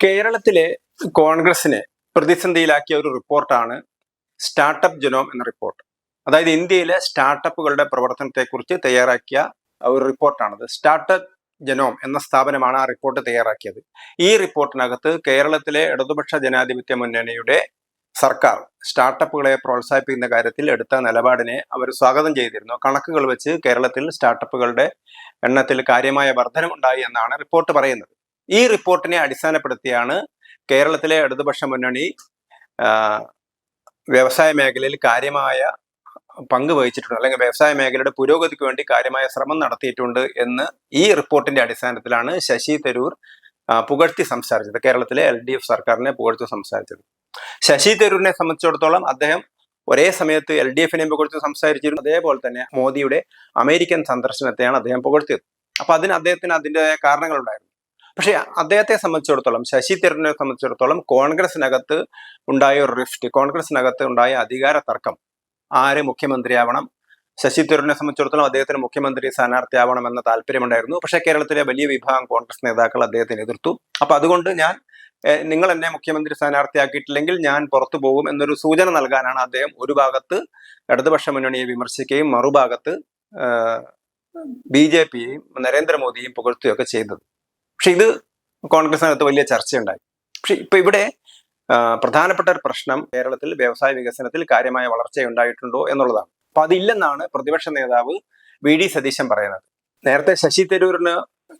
കേരളത്തിലെ കോൺഗ്രസിനെ പ്രതിസന്ധിയിലാക്കിയ ഒരു റിപ്പോർട്ടാണ് സ്റ്റാർട്ടപ്പ് ജനോം എന്ന റിപ്പോർട്ട്. അതായത് ഇന്ത്യയിലെ സ്റ്റാർട്ടപ്പുകളുടെ പ്രവർത്തനത്തെക്കുറിച്ച് തയ്യാറാക്കിയ ഒരു റിപ്പോർട്ടാണത് സ്റ്റാർട്ടപ്പ് ജനോം എന്ന സ്ഥാപനമാണ് ആ റിപ്പോർട്ട് തയ്യാറാക്കിയത്. ഈ റിപ്പോർട്ടിനകത്ത് കേരളത്തിലെ ഇടതുപക്ഷ ജനാധിപത്യ മുന്നണിയുടെ സർക്കാർ സ്റ്റാർട്ടപ്പുകളെ പ്രോത്സാഹിപ്പിക്കുന്ന കാര്യത്തിൽ എടുത്ത നിലപാടിനെ അവർ സ്വാഗതം ചെയ്തിരുന്നു. കണക്കുകൾ വെച്ച് കേരളത്തിൽ സ്റ്റാർട്ടപ്പുകളുടെ എണ്ണത്തിൽ കാര്യമായ വർധനമുണ്ടായി എന്നാണ് റിപ്പോർട്ട് പറയുന്നത്. ഈ റിപ്പോർട്ടിനെ അടിസ്ഥാനപ്പെടുത്തിയാണ് കേരളത്തിലെ ഇടതുപക്ഷ മുന്നണി വ്യവസായ മേഖലയിൽ കാര്യമായ പങ്ക് വഹിച്ചിട്ടുണ്ട്. അല്ലെങ്കിൽ വ്യവസായ മേഖലയുടെ പുരോഗതിക്ക് വേണ്ടി കാര്യമായ ശ്രമം നടത്തിയിട്ടുണ്ട് എന്ന് ഈ റിപ്പോർട്ടിന്റെ അടിസ്ഥാനത്തിലാണ് ശശി തരൂർ പുകഴ്ത്തി സംസാരിച്ചത്. കേരളത്തിലെ എൽ ഡി എഫ് സർക്കാരിനെ പുകഴ്ത്തി സംസാരിച്ചത്. ശശി തരൂരിനെ സംബന്ധിച്ചിടത്തോളം അദ്ദേഹം ഒരേ സമയത്ത് എൽ ഡി എഫിനെ പുകഴ്ത്തി സംസാരിച്ചിരുന്നു. അതേപോലെ തന്നെ മോദിയുടെ അമേരിക്കൻ സന്ദർശനത്തെയാണ് അദ്ദേഹം പുകഴ്ത്തിയത്. അപ്പൊ അതിന് അദ്ദേഹത്തിന് അതിന്റെതായ കാരണങ്ങളുണ്ടായിരുന്നു. പക്ഷെ അദ്ദേഹത്തെ സംബന്ധിച്ചിടത്തോളം ശശി തരൂരിനെ സംബന്ധിച്ചിടത്തോളം കോൺഗ്രസിനകത്ത് ഉണ്ടായ ഒരു റിഫ്റ്റ് കോൺഗ്രസിനകത്ത് ഉണ്ടായ അധികാര തർക്കം ആര് മുഖ്യമന്ത്രിയാവണം ശശി തരൂരിനെ സംബന്ധിച്ചിടത്തോളം അദ്ദേഹത്തിന് മുഖ്യമന്ത്രി സ്ഥാനാർത്ഥിയാവണം എന്ന താല്പര്യമുണ്ടായിരുന്നു. പക്ഷേ കേരളത്തിലെ വലിയ വിഭാഗം കോൺഗ്രസ് നേതാക്കൾ അദ്ദേഹത്തിന് എതിർത്തു. അപ്പൊ അതുകൊണ്ട് ഞാൻ നിങ്ങൾ എന്നെ മുഖ്യമന്ത്രി സ്ഥാനാർത്ഥിയാക്കിയിട്ടില്ലെങ്കിൽ ഞാൻ പുറത്തു പോകും എന്നൊരു സൂചന നൽകാനാണ് അദ്ദേഹം ഒരു ഭാഗത്ത് ഇടതുപക്ഷ മുന്നണിയെ വിമർശിക്കുകയും മറുഭാഗത്ത് ബി ജെ പിയെയും നരേന്ദ്രമോദിയെയും പുകഴ്ത്തുകയൊക്കെ ചെയ്തത്. പക്ഷെ ഇത് കോൺഗ്രസിനകത്ത് വലിയ ചർച്ചയുണ്ടായി. പക്ഷെ ഇപ്പൊ ഇവിടെ പ്രധാനപ്പെട്ട ഒരു പ്രശ്നം കേരളത്തിൽ വ്യവസായ വികസനത്തിൽ കാര്യമായ വളർച്ച ഉണ്ടായിട്ടുണ്ടോ എന്നുള്ളതാണ്. അപ്പൊ അതില്ലെന്നാണ് പ്രതിപക്ഷ നേതാവ് വി ഡി സതീശൻ പറയുന്നത്. നേരത്തെ ശശി തരൂരിന്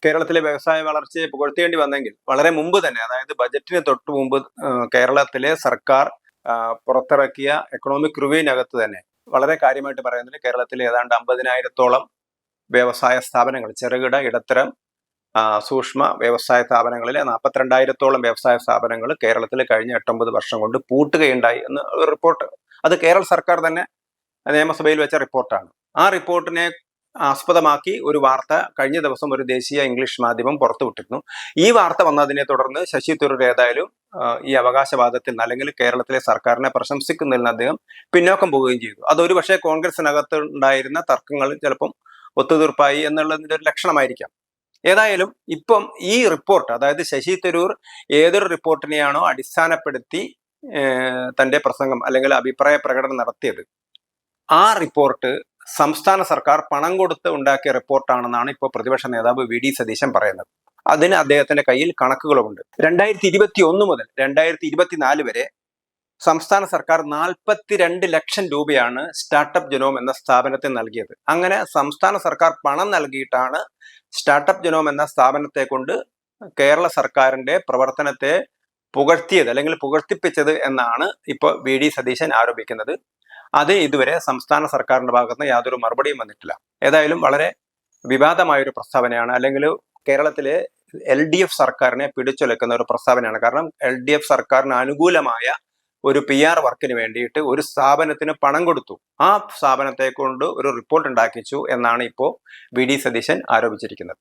കേരളത്തിലെ വ്യവസായ വളർച്ചയെ പുകഴ്ത്തേണ്ടി വന്നെങ്കിൽ വളരെ മുമ്പ് തന്നെ അതായത് ബജറ്റിന് തൊട്ട് മുമ്പ് കേരളത്തിലെ സർക്കാർ പുറത്തിറക്കിയ എക്കണോമിക് റിവ്യൂവിനകത്ത് തന്നെ വളരെ കാര്യമായിട്ട് പറയുന്നത് കേരളത്തിലെ ഏതാണ്ട് അമ്പതിനായിരത്തോളം വ്യവസായ സ്ഥാപനങ്ങൾ ചെറുകിട ഇടത്തരം സൂക്ഷ്മ വ്യവസായ സ്ഥാപനങ്ങളിലെ നാൽപ്പത്തിരണ്ടായിരത്തോളം വ്യവസായ സ്ഥാപനങ്ങൾ കേരളത്തിൽ കഴിഞ്ഞ എട്ടൊമ്പത് വർഷം കൊണ്ട് പൂട്ടുകയുണ്ടായി എന്ന് റിപ്പോർട്ട്. അത് കേരള സർക്കാർ തന്നെ നിയമസഭയിൽ വെച്ച റിപ്പോർട്ടാണ്. ആ റിപ്പോർട്ടിനെ ആസ്പദമാക്കി ഒരു വാർത്ത കഴിഞ്ഞ ദിവസം ഒരു ദേശീയ ഇംഗ്ലീഷ് മാധ്യമം പുറത്തുവിട്ടിരുന്നു ഈ വാർത്ത വന്നതിനെ തുടർന്ന് ശശി തരൂർ ഏതായാലും ഈ അവകാശവാദത്തിൽ നിന്ന് അല്ലെങ്കിൽ കേരളത്തിലെ സർക്കാരിനെ പ്രശംസിക്കുന്നതിൽ നിന്ന് അദ്ദേഹം പിന്നോക്കം പോവുകയും ചെയ്തു. അതൊരു പക്ഷേ കോൺഗ്രസിനകത്ത് ഉണ്ടായിരുന്ന തർക്കങ്ങൾ ചിലപ്പം ഒത്തുതീർപ്പായി എന്നുള്ളതിന്റെ ഒരു ലക്ഷണമായിരിക്കാം. ഏതായാലും ഇപ്പം ഈ റിപ്പോർട്ട് അതായത് ശശി തരൂർ ഏതൊരു റിപ്പോർട്ടിനെയാണോ അടിസ്ഥാനപ്പെടുത്തി തന്റെ പ്രസംഗം അല്ലെങ്കിൽ അഭിപ്രായ പ്രകടനം നടത്തിയത്. ആ റിപ്പോർട്ട് സംസ്ഥാന സർക്കാർ പണം കൊടുത്ത് ഉണ്ടാക്കിയ റിപ്പോർട്ടാണെന്നാണ് ഇപ്പോൾ പ്രതിപക്ഷ നേതാവ് വി ഡി സതീശൻ പറയുന്നത്. അതിന് അദ്ദേഹത്തിന്റെ കയ്യിൽ കണക്കുകളുമുണ്ട്. രണ്ടായിരത്തി ഇരുപത്തി ഒന്ന് മുതൽ രണ്ടായിരത്തി ഇരുപത്തിനാല് വരെ സംസ്ഥാന സർക്കാർ നാൽപ്പത്തിരണ്ട് ലക്ഷം രൂപയാണ് സ്റ്റാർട്ടപ്പ് ജനോം എന്ന സ്ഥാപനത്തെ നൽകിയത്. അങ്ങനെ സംസ്ഥാന സർക്കാർ പണം നൽകിയിട്ടാണ് സ്റ്റാർട്ടപ്പ് ജനോം എന്ന സ്ഥാപനത്തെ കൊണ്ട് കേരള സർക്കാരിന്റെ പ്രവർത്തനത്തെ പുകഴ്ത്തിയത് അല്ലെങ്കിൽ പുകഴ്ത്തിപ്പിച്ചത് എന്നാണ് ഇപ്പോൾ വി ഡി സതീശൻ ആരോപിക്കുന്നത്. അത് ഇതുവരെ സംസ്ഥാന സർക്കാരിന്റെ ഭാഗത്ത് നിന്ന് യാതൊരു മറുപടിയും വന്നിട്ടില്ല. ഏതായാലും വളരെ വിവാദമായ ഒരു പ്രസ്താവനയാണ്. അല്ലെങ്കിൽ കേരളത്തിലെ എൽ ഡി എഫ് സർക്കാരിനെ പിടിച്ചുലക്കുന്ന ഒരു പ്രസ്താവനയാണ്. കാരണം എൽ ഡി എഫ് സർക്കാരിന് അനുകൂലമായ ഒരു പി ആർ വർക്കിന് വേണ്ടിയിട്ട് ഒരു സ്ഥാപനത്തിന് പണം കൊടുത്തു. ആ സ്ഥാപനത്തെ കൊണ്ട് ഒരു റിപ്പോർട്ട് ഉണ്ടാക്കിച്ചു എന്നാണ് ഇപ്പോൾ വി ഡി സതീശൻ ആരോപിച്ചിരിക്കുന്നത്.